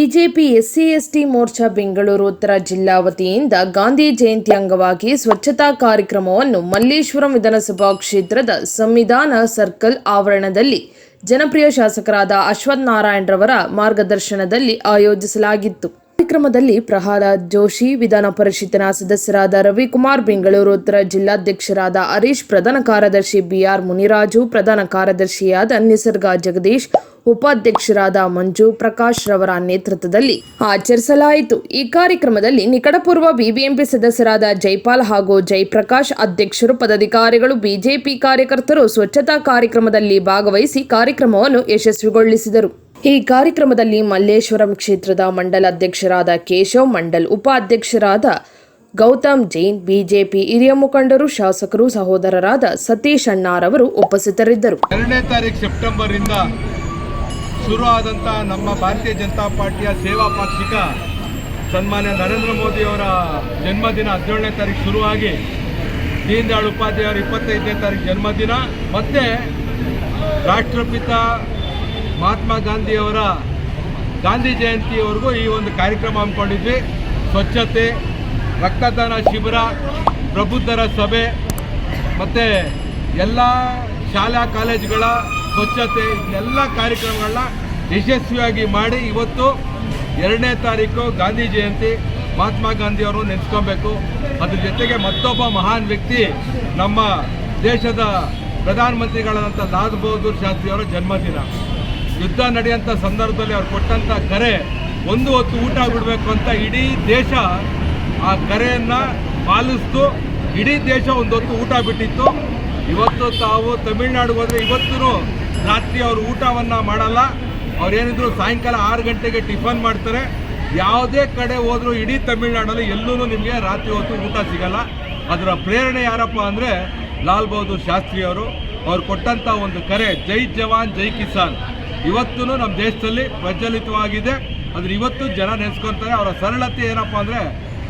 BJP SC ST Morcha Bengaluru ಉತ್ತರ ಜಿಲ್ಲಾ ವತಿಯಿಂದ ಗಾಂಧಿ ಜಯಂತಿ ಅಂಗವಾಗಿ ಸ್ವಚ್ಛತಾ ಕಾರ್ಯಕ್ರಮವನ್ನು ಮಲ್ಲೇಶ್ವರಂ ವಿಧಾನಸಭಾ ಕ್ಷೇತ್ರದ ಸಂವಿಧಾನ ಸರ್ಕಲ್ ಆವರಣದಲ್ಲಿ ಜನಪ್ರಿಯ ಶಾಸಕರಾದ ಅಶ್ವಥ್ ನಾರಾಯಣರವರ ಮಾರ್ಗದರ್ಶನದಲ್ಲಿ ಆಯೋಜಿಸಲಾಗಿತ್ತು. ಕಾರ್ಯಕ್ರಮದಲ್ಲಿ ಪ್ರಹ್ಲಾದ್ ಜೋಶಿ, ವಿಧಾನ ಪರಿಷತ್ತಿನ ಸದಸ್ಯರಾದ ರವಿಕುಮಾರ್ ಬೆಂಗಳೂರು, ಉತ್ತರ ಜಿಲ್ಲಾಧ್ಯಕ್ಷರಾದ ಹರೀಶ್, ಪ್ರಧಾನ ಕಾರ್ಯದರ್ಶಿ ಬಿಆರ್ ಮುನಿರಾಜು, ಪ್ರಧಾನ ಕಾರ್ಯದರ್ಶಿಯಾದ ನಿಸರ್ಗ ಜಗದೀಶ್, ಉಪಾಧ್ಯಕ್ಷರಾದ ಮಂಜು ಪ್ರಕಾಶ್ ರವರ ನೇತೃತ್ವದಲ್ಲಿ ಆಚರಿಸಲಾಯಿತು. ಈ ಕಾರ್ಯಕ್ರಮದಲ್ಲಿ ನಿಕಟಪೂರ್ವ ಬಿಬಿಎಂಪಿ ಸದಸ್ಯರಾದ ಜೈಪಾಲ್ ಹಾಗೂ ಜೈಪ್ರಕಾಶ್ ಅಧ್ಯಕ್ಷರು, ಪದಾಧಿಕಾರಿಗಳು, ಬಿಜೆಪಿ ಕಾರ್ಯಕರ್ತರು ಸ್ವಚ್ಛತಾ ಕಾರ್ಯಕ್ರಮದಲ್ಲಿ ಭಾಗವಹಿಸಿ ಕಾರ್ಯಕ್ರಮವನ್ನು ಯಶಸ್ವಿಗೊಳಿಸಿದರು. ಈ ಕಾರ್ಯಕ್ರಮದಲ್ಲಿ ಮಲ್ಲೇಶ್ವರಂ ಕ್ಷೇತ್ರದ ಮಂಡಲ ಅಧ್ಯಕ್ಷರಾದ ಕೇಶವ್, ಮಂಡಲ್ ಉಪಾಧ್ಯಕ್ಷರಾದ ಗೌತಮ್ ಜೈನ್, ಬಿಜೆಪಿ ಹಿರಿಯ ಮುಖಂಡರು, ಶಾಸಕರು, ಸಹೋದರರಾದ ಸತೀಶ್ ಅಣ್ಣಾರವರು ಉಪಸ್ಥಿತರಿದ್ದರು. ಎರಡನೇ ತಾರೀಕು ಸೆಪ್ಟೆಂಬರ್ ಇಂದ ಶುರು ಆದಂತಹ ನಮ್ಮ ಭಾರತೀಯ ಜನತಾ ಪಾರ್ಟಿಯ ಸೇವಾ ಪಾಕ್ಷಿಕ ಸನ್ಮಾನ್ಯ ನರೇಂದ್ರ ಮೋದಿಯವರ ಜನ್ಮದಿನ ಹದಿನೇಳನೇ ತಾರೀಕು ಶುರುವಾಗಿ ದೀನ್ ದಯಾಳ್ ಉಪಾಧ್ಯಾಯರ ಇಪ್ಪತ್ತೈದನೇ ತಾರೀಕು ಜನ್ಮದಿನ, ಮತ್ತೆ ರಾಷ್ಟ್ರಪಿತ ಮಹಾತ್ಮ ಗಾಂಧಿಯವರ ಗಾಂಧಿ ಜಯಂತಿಯವರೆಗೂ ಈ ಒಂದು ಕಾರ್ಯಕ್ರಮ ಹಮ್ಮಿಕೊಂಡಿದ್ವಿ. ಸ್ವಚ್ಛತೆ, ರಕ್ತದಾನ ಶಿಬಿರ, ಪ್ರಬುದ್ಧರ ಸಭೆ, ಮತ್ತು ಎಲ್ಲ ಶಾಲಾ, ಕಾಲೇಜುಗಳ ಸ್ವಚ್ಛತೆ ಎಲ್ಲ ಕಾರ್ಯಕ್ರಮಗಳನ್ನ ಯಶಸ್ವಿಯಾಗಿ ಮಾಡಿ ಇವತ್ತು ಎರಡನೇ ತಾರೀಕು ಗಾಂಧಿ ಜಯಂತಿ. ಮಹಾತ್ಮ ಗಾಂಧಿಯವರು ನೆನೆಸ್ಕೊಬೇಕು. ಅದ್ರ ಜೊತೆಗೆ ಮತ್ತೊಬ್ಬ ಮಹಾನ್ ವ್ಯಕ್ತಿ ನಮ್ಮ ದೇಶದ ಪ್ರಧಾನಮಂತ್ರಿಗಳಾದಂಥ ಲಾಲ್ ಬಹದ್ದೂರ್ ಶಾಸ್ತ್ರಿಯವರ ಜನ್ಮದಿನ. ಯುದ್ಧ ನಡೆಯುವಂಥ ಸಂದರ್ಭದಲ್ಲಿ ಅವ್ರು ಕೊಟ್ಟಂಥ ಕರೆ, ಒಂದು ಹೊತ್ತು ಊಟ ಬಿಡಬೇಕು ಅಂತ ಇಡೀ ದೇಶ ಆ ಕರೆಯನ್ನು ಪಾಲಿಸ್ತು. ಇಡೀ ದೇಶ ಒಂದು ಹೊತ್ತು ಊಟ ಬಿಟ್ಟಿತ್ತು. ಇವತ್ತು ತಾವು ತಮಿಳ್ನಾಡಿಗೆ ಹೋದರೆ ಇವತ್ತೂ ರಾತ್ರಿ ಅವರು ಊಟವನ್ನು ಮಾಡಲ್ಲ. ಅವ್ರು ಏನಿದ್ರು ಸಾಯಂಕಾಲ ಆರು ಗಂಟೆಗೆ ಟಿಫನ್ ಮಾಡ್ತಾರೆ. ಯಾವುದೇ ಕಡೆ ಹೋದರೂ ಇಡೀ ತಮಿಳ್ನಾಡಲ್ಲಿ ಎಲ್ಲೂ ನಿಮಗೆ ರಾತ್ರಿ ಹೊತ್ತು ಊಟ ಸಿಗಲ್ಲ. ಅದರ ಪ್ರೇರಣೆ ಯಾರಪ್ಪ ಅಂದರೆ ಲಾಲ್ ಬಹದ್ದೂರ್ ಶಾಸ್ತ್ರಿಯವರು ಅವ್ರು. ಕೊಟ್ಟಂಥ ಒಂದು ಕರೆ, ಜೈ ಜವಾನ್, ಜೈ ಕಿಸಾನ್. ಇವತ್ತೂ ನಮ್ಮ ದೇಶದಲ್ಲಿ ಪ್ರಚಲಿತವಾಗಿದೆ. ಅದ್ರ ಇವತ್ತು ಜನ ನೆನೆಸ್ಕೊತಾರೆ, ಅವರ ಸರಳತೆ ಏನಪ್ಪ ಅಂದರೆ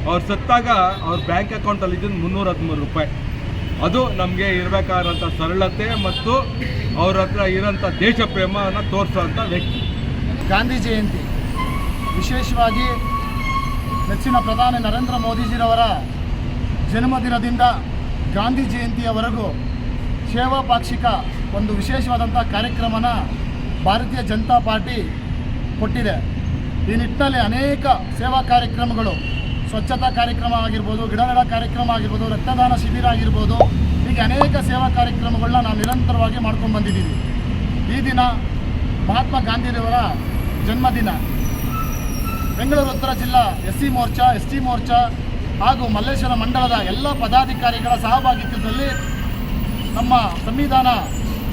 ಅವ್ರು ಸತ್ತಾಗ ಅವ್ರ ಬ್ಯಾಂಕ್ ಅಕೌಂಟಲ್ಲಿ ಇದ್ದಿದ್ದು ಮುನ್ನೂರ ಹದಿಮೂರು ರೂಪಾಯಿ. ಅದು ನಮಗೆ ಇರಬೇಕಾದಂಥ ಸರಳತೆ ಮತ್ತು ಅವ್ರ ಹತ್ರ ಇರೋಂಥ ದೇಶ ತೋರಿಸುವಂತ ವ್ಯಕ್ತಿ. ಗಾಂಧಿ ಜಯಂತಿ. ವಿಶೇಷವಾಗಿ ನೆಚ್ಚಿನ ಪ್ರಧಾನಿ ನರೇಂದ್ರ ಮೋದಿಜಿರವರ ಜನ್ಮದಿನದಿಂದ ಗಾಂಧಿ ಜಯಂತಿಯವರೆಗೂ ಸೇವಾ ಪಾಕ್ಷಿಕ ಒಂದು ವಿಶೇಷವಾದಂಥ ಕಾರ್ಯಕ್ರಮನ ಭಾರತೀಯ ಜನತಾ ಪಾರ್ಟಿ ಕೊಟ್ಟಿದೆ. ಈ ನಿಟ್ಟಿನಲ್ಲಿ ಅನೇಕ ಸೇವಾ ಕಾರ್ಯಕ್ರಮಗಳು, ಸ್ವಚ್ಛತಾ ಕಾರ್ಯಕ್ರಮ ಆಗಿರ್ಬೋದು, ಗಿಡ ನೆಡ ಕಾರ್ಯಕ್ರಮ ಆಗಿರ್ಬೋದು, ರಕ್ತದಾನ ಶಿಬಿರ ಆಗಿರ್ಬೋದು, ಹೀಗೆ ಅನೇಕ ಸೇವಾ ಕಾರ್ಯಕ್ರಮಗಳನ್ನ ನಾವು ನಿರಂತರವಾಗಿ ಮಾಡ್ಕೊಂಡು ಬಂದಿದ್ದೀವಿ. ಈ ದಿನ ಮಹಾತ್ಮ ಗಾಂಧಿಯವರ ಜನ್ಮದಿನ. ಬೆಂಗಳೂರು ಉತ್ತರ ಜಿಲ್ಲಾ S C Morcha S T Morcha ಹಾಗೂ ಮಲ್ಲೇಶ್ವರ ಮಂಡಲದ ಎಲ್ಲ ಪದಾಧಿಕಾರಿಗಳ ಸಹಭಾಗಿತ್ವದಲ್ಲಿ ನಮ್ಮ ಸಂವಿಧಾನ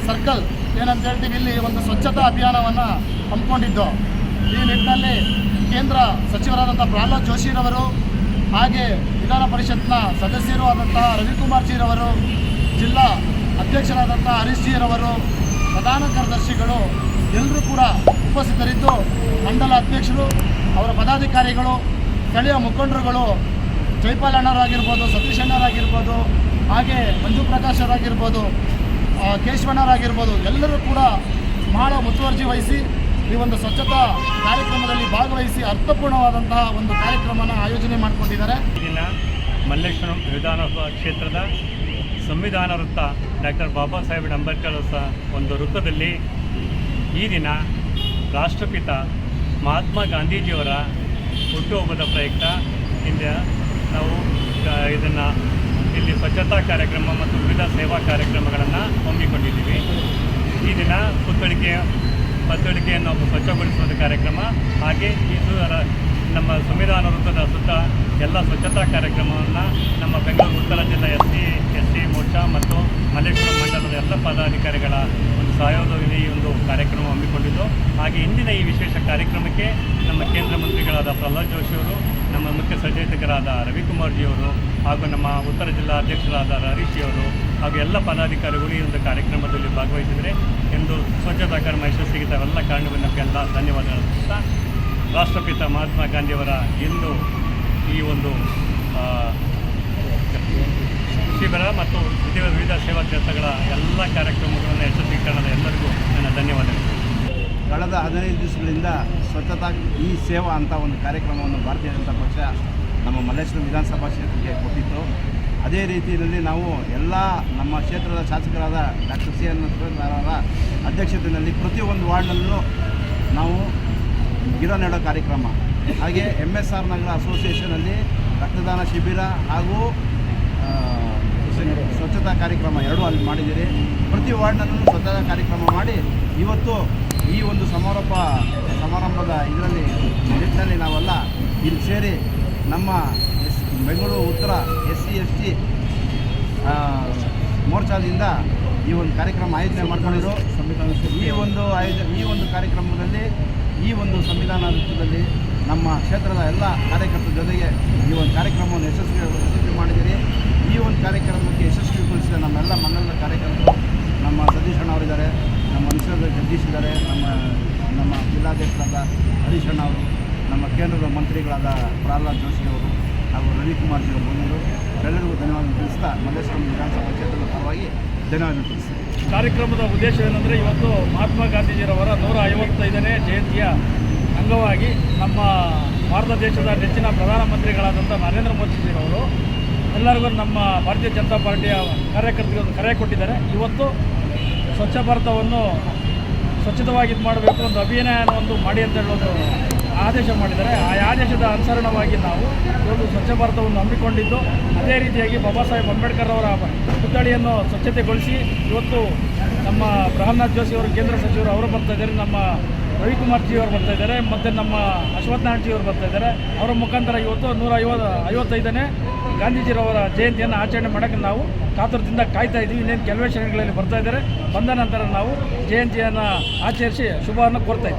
ಸರ್ಕಲ್ ಏನಂತ ಹೇಳ್ತೀವಿ ಇಲ್ಲಿ ಒಂದು ಸ್ವಚ್ಛತಾ ಅಭಿಯಾನವನ್ನು ಹಮ್ಮಿಕೊಂಡಿದ್ದು. ಈ ನಿಟ್ಟಿನಲ್ಲಿ ಕೇಂದ್ರ ಸಚಿವರಾದಂಥ ಪ್ರಹ್ಲಾದ್ ಜೋಶಿರವರು ಹಾಗೆ ವಿಧಾನ ಪರಿಷತ್ನ ಸದಸ್ಯರು ಆದಂತಹ ರವಿಕುಮಾರ್ ಜಿರವರು ಜಿಲ್ಲಾ ಅಧ್ಯಕ್ಷರಾದಂಥ ಹರೀಶ್ ಜಿರವರು ಪ್ರಧಾನ ಕಾರ್ಯದರ್ಶಿಗಳು ಎಲ್ಲರೂ ಕೂಡ ಉಪಸ್ಥಿತರಿದ್ದು, ಮಂಡಲ ಅಧ್ಯಕ್ಷರು, ಅವರ ಪದಾಧಿಕಾರಿಗಳು, ಸ್ಥಳೀಯ ಮುಖಂಡರುಗಳು, ಜೈಪಾಲ್ ಅಣ್ಣರಾಗಿರ್ಬೋದು, ಸತೀಶ್ ಅಣ್ಣರಾಗಿರ್ಬೋದು, ಹಾಗೆ ಮಂಜು ಪ್ರಕಾಶ್ ಅವರಾಗಿರ್ಬೋದು ಕೇಶವಣ್ಣರಾಗಿರ್ಬೋದು ಎಲ್ಲರೂ ಕೂಡ ಬಹಳ ಮುತುವರ್ಜಿ ವಹಿಸಿ ಈ ಒಂದು ಸ್ವಚ್ಛತಾ ಕಾರ್ಯಕ್ರಮದಲ್ಲಿ ಭಾಗವಹಿಸಿ ಅರ್ಥಪೂರ್ಣವಾದಂತಹ ಒಂದು ಕಾರ್ಯಕ್ರಮನ ಆಯೋಜನೆ ಮಾಡಿಕೊಂಡಿದ್ದಾರೆ. ಇಲ್ಲಿನ ಮಲ್ಲೇಶ್ವರಂ ವಿಧಾನಸಭಾ ಕ್ಷೇತ್ರದ ಸಂವಿಧಾನ ವೃತ್ತ ಡಾಕ್ಟರ್ ಬಾಬಾ ಸಾಹೇಬ್ ಅಂಬೇಡ್ಕರ್ ಒಂದು ವೃತ್ತದಲ್ಲಿ ಈ ದಿನ ರಾಷ್ಟ್ರಪಿತ ಮಹಾತ್ಮ ಗಾಂಧೀಜಿಯವರ ಹುಟ್ಟುಹಬ್ಬದ ಪ್ರಯುಕ್ತ ಇಂದ ನಾವು ಇದನ್ನು ಇಲ್ಲಿ ಸ್ವಚ್ಛತಾ ಕಾರ್ಯಕ್ರಮ ಮತ್ತು ವಿವಿಧ ಸೇವಾ ಕಾರ್ಯಕ್ರಮಗಳನ್ನು ಹಮ್ಮಿಕೊಂಡಿದ್ದೀವಿ. ಈ ದಿನ ಪುತ್ಥಳಿಕೆಯ ಪತ್ತಳಿಕೆಯನ್ನು ಸ್ವಚ್ಛಗೊಳಿಸುವ ಕಾರ್ಯಕ್ರಮ, ಹಾಗೆ ಈ ನಮ್ಮ ಸಂವಿಧಾನ ವೃತ್ತದ ಸುತ್ತ ಎಲ್ಲ ಸ್ವಚ್ಛತಾ ಕಾರ್ಯಕ್ರಮವನ್ನು ನಮ್ಮ ಬೆಂಗಳೂರು ಉತ್ತರ ಜಿಲ್ಲಾ S C, S T Morcha ಮತ್ತು ಮಲ್ಲೇಶ್ವರ ಮಂಡಲದ ಎಲ್ಲ ಪದಾಧಿಕಾರಿಗಳ ಒಂದು ಸಹಯೋಗದಲ್ಲಿ ಈ ಒಂದು ಕಾರ್ಯಕ್ರಮ ಹಮ್ಮಿಕೊಂಡಿದ್ದು. ಹಾಗೆ ಇಂದಿನ ಈ ವಿಶೇಷ ಕಾರ್ಯಕ್ರಮಕ್ಕೆ ನಮ್ಮ ಕೇಂದ್ರ ಮಂತ್ರಿಗಳಾದ ಪ್ರಹ್ಲಾದ್ ಜೋಶಿಯವರು ನಮ್ಮ ಮುಖ್ಯ ಸಚೇತಕರಾದ ರವಿಕುಮಾರ್ ಜಿಯವರು ಹಾಗೂ ನಮ್ಮ ಉತ್ತರ ಜಿಲ್ಲಾ ಅಧ್ಯಕ್ಷರಾದ ಹರೀಶ್ ಅವರು ಹಾಗೂ ಎಲ್ಲ ಪದಾಧಿಕಾರಿಗಳು ಈ ಒಂದು ಕಾರ್ಯಕ್ರಮದಲ್ಲಿ ಭಾಗವಹಿಸಿದರೆ ಎಂದು ಸ್ವಚ್ಛತಾ ಕರ್ಮ ಯಶಸ್ಸಿಗೆ ತಾವೆಲ್ಲ ಕಾರಣವನ್ನು ನಮಗೆಲ್ಲ ಧನ್ಯವಾದಗಳು ರಾಷ್ಟ್ರಪಿತ ಮಹಾತ್ಮ ಗಾಂಧಿಯವರ ಇಂದು ಈ ಒಂದು ಶಿಬಿರ ಮತ್ತು ವಿವಿಧ ಸೇವಾ ಕ್ಷೇತ್ರಗಳ ಎಲ್ಲ ಕಾರ್ಯಕ್ರಮಗಳನ್ನು ಯಶಸ್ವಿ ಯಶಸ್ವೀಕರಣದ ಎಲ್ಲರಿಗೂ ನನ್ನ ಧನ್ಯವಾದಗಳು. ಕಳೆದ ಹದಿನೈದು ದಿವಸಗಳಿಂದ ಸ್ವಚ್ಛತಾ ಈ ಸೇವಾ ಅಂತ ಒಂದು ಕಾರ್ಯಕ್ರಮವನ್ನು ಭಾರತೀಯ ಜನತಾ ಪಕ್ಷ ನಮ್ಮ ಮಲ್ಲೇಶ್ವರ ವಿಧಾನಸಭಾ ಕ್ಷೇತ್ರಕ್ಕೆ ಕೊಟ್ಟಿತ್ತು. ಅದೇ ರೀತಿಯಲ್ಲಿ ನಾವು ಎಲ್ಲ ನಮ್ಮ ಕ್ಷೇತ್ರದ ಶಾಸಕರಾದ ಡಾಕ್ಟರ್ ಸಿ ಎನ್ ಅವರ ಅಧ್ಯಕ್ಷತೆಯಲ್ಲಿ ಪ್ರತಿಯೊಂದು ವಾರ್ಡ್ನಲ್ಲೂ ನಾವು ಗಿಡ ನೆಡೋ ಕಾರ್ಯಕ್ರಮ. ಹಾಗೆ ಎಂ ಎಸ್ ಆರ್ ನಗರ ಅಸೋಸಿಯೇಷನಲ್ಲಿ ರಕ್ತದಾನ ಶಿಬಿರ ಹಾಗೂ ಸ್ವಚ್ಛತಾ ಕಾರ್ಯಕ್ರಮ ಎರಡೂ ಅಲ್ಲಿ ಮಾಡಿದ್ದೀರಿ. ಪ್ರತಿ ವಾರ್ಡ್ನಲ್ಲೂ ಸ್ವಚ್ಛತಾ ಕಾರ್ಯಕ್ರಮ ಮಾಡಿ ಇವತ್ತು ಈ ಒಂದು ಸಮಾರೋಪ, ಸಮಾರಂಭದ ಇದರಲ್ಲಿ ನಿಟ್ಟಿನಲ್ಲಿ ನಾವೆಲ್ಲ ಇಲ್ಲಿ ಸೇರಿ ನಮ್ಮ ಎಸ್, ಬೆಂಗಳೂರು ಉತ್ತರ ಎಸ್ ಸಿ ಎಸ್ ಟಿ ಮೋರ್ಚಾದಿಂದ ಈ ಒಂದು ಕಾರ್ಯಕ್ರಮ ಆಯೋಜನೆ ಮಾಡ್ಕೊಂಡಿದ್ರು ಈ ಒಂದು ಆಯೋಜನೆ ಈ ಒಂದು ಕಾರ್ಯಕ್ರಮದಲ್ಲಿ ಈ ಒಂದು ಸಂವಿಧಾನ ವೃತ್ತದಲ್ಲಿ ನಮ್ಮ ಕ್ಷೇತ್ರದ ಎಲ್ಲ ಕಾರ್ಯಕರ್ತರ ಜೊತೆಗೆ ಈ ಒಂದು ಕಾರ್ಯಕ್ರಮವನ್ನು ಯಶಸ್ವಿ ಯಶಸ್ವಿ ಮಾಡಿದ್ದೀರಿ. ಈ ಒಂದು ಕಾರ್ಯಕ್ರಮಕ್ಕೆ ಯಶಸ್ವಿಗೊಳಿಸಿದ ನಮ್ಮೆಲ್ಲ ಮನೆಯಲ್ಲ ಕಾರ್ಯಕರ್ತರು, ನಮ್ಮ ಸತೀಶ್ ಅಣ್ಣ ಅವರಿದ್ದಾರೆ, ನಮ್ಮ ನಿಸರ್ಗ ಜಗದೀಶ್ ಇದ್ದಾರೆ, ನಮ್ಮ ನಮ್ಮ ಜಿಲ್ಲಾಧ್ಯಕ್ಷರಾದ ಹರೀಶ್ ಅಣ್ಣ ಅವರು, ನಮ್ಮ ಕೇಂದ್ರದ ಮಂತ್ರಿಗಳಾದ ಪ್ರಹ್ಲಾದ್ ಜೋಶಿ ಅವರು ಹಾಗೂ ರವಿಕುಮಾರ್ ಜಿ ಅವರು ಎಲ್ಲರಿಗೂ ಧನ್ಯವಾದ ತಿಳಿಸ್ತಾ ಮಲ್ಲೇಶ್ವರಂ ವಿಧಾನಸಭಾ ಕ್ಷೇತ್ರದ ಪರವಾಗಿ ಧನ್ಯವಾದ ತಿಳಿಸ್ತೀನಿ. ಕಾರ್ಯಕ್ರಮದ ಉದ್ದೇಶ ಏನಂದರೆ ಇವತ್ತು ಮಹಾತ್ಮ ಗಾಂಧೀಜಿಯವರ ನೂರ ಐವತ್ತೈದನೇ ಜಯಂತಿಯ ಅಂಗವಾಗಿ ನಮ್ಮ ಭಾರತ ದೇಶದ ನೆಚ್ಚಿನ ಪ್ರಧಾನಮಂತ್ರಿಗಳಾದಂಥ ನರೇಂದ್ರ ಮೋದಿಜಿರವರು ಎಲ್ಲರಿಗೂ ನಮ್ಮ ಭಾರತೀಯ ಜನತಾ ಪಾರ್ಟಿಯ ಕಾರ್ಯಕರ್ತರಿಗೆ ಒಂದು ಕರೆ ಕೊಟ್ಟಿದ್ದಾರೆ. ಇವತ್ತು ಸ್ವಚ್ಛ ಭಾರತವನ್ನು ಸ್ವಚ್ಛತವಾಗಿ ಇದು ಮಾಡಬೇಕು ಒಂದು ಅಭಿಯಾನ ಒಂದು ಮಾಡಿ ಅಂತ ಹೇಳಿ ಒಂದು ಆದೇಶ ಮಾಡಿದ್ದಾರೆ. ಆ ಆದೇಶದ ಅನುಸರಣವಾಗಿ ನಾವು ಇವತ್ತು ಸ್ವಚ್ಛ ಭಾರತವನ್ನು ಹಮ್ಮಿಕೊಂಡಿದ್ದು, ಅದೇ ರೀತಿಯಾಗಿ ಬಾಬಾ ಸಾಹೇಬ್ ಅಂಬೇಡ್ಕರ್ ಅವರ ಪುತ್ಥಳಿಯನ್ನು ಸ್ವಚ್ಛತೆಗೊಳಿಸಿ ಇವತ್ತು ನಮ್ಮ ಪ್ರಹ್ಲಾದ್ ಜೋಶಿ ಅವರು, ಕೇಂದ್ರ ಸಚಿವರು ಅವರು ಬರ್ತಾ ಇದ್ದಾರೆ, ನಮ್ಮ ರವಿಕುಮಾರ್ ಜಿ ಅವರು ಬರ್ತಾ ಇದ್ದಾರೆ, ಮತ್ತು ನಮ್ಮ ಅಶ್ವಥ್ ನಾರಾಯಣ್ ಜಿ ಅವರು ಬರ್ತಾ ಇದ್ದಾರೆ. ಅವರ ಮುಖಾಂತರ ಇವತ್ತು ನೂರ ಐವತ್ತು ಐವತ್ತೈದನೇ ಗಾಂಧೀಜಿರವರ ಜಯಂತಿಯನ್ನು ಆಚರಣೆ ಮಾಡೋಕ್ಕೆ ನಾವು ಕಾತುರದಿಂದ ಕಾಯ್ತಾ ಇದ್ದೀವಿ. ಇನ್ನೇನು ಕೆಲವೇ ಕ್ಷಣಗಳಲ್ಲಿ ಬರ್ತಾ ಇದ್ದಾರೆ. ಬಂದ ನಂತರ ನಾವು ಜಯಂತಿಯನ್ನು ಆಚರಿಸಿ ಶುಭವನ್ನು ಕೋರ್ತಾ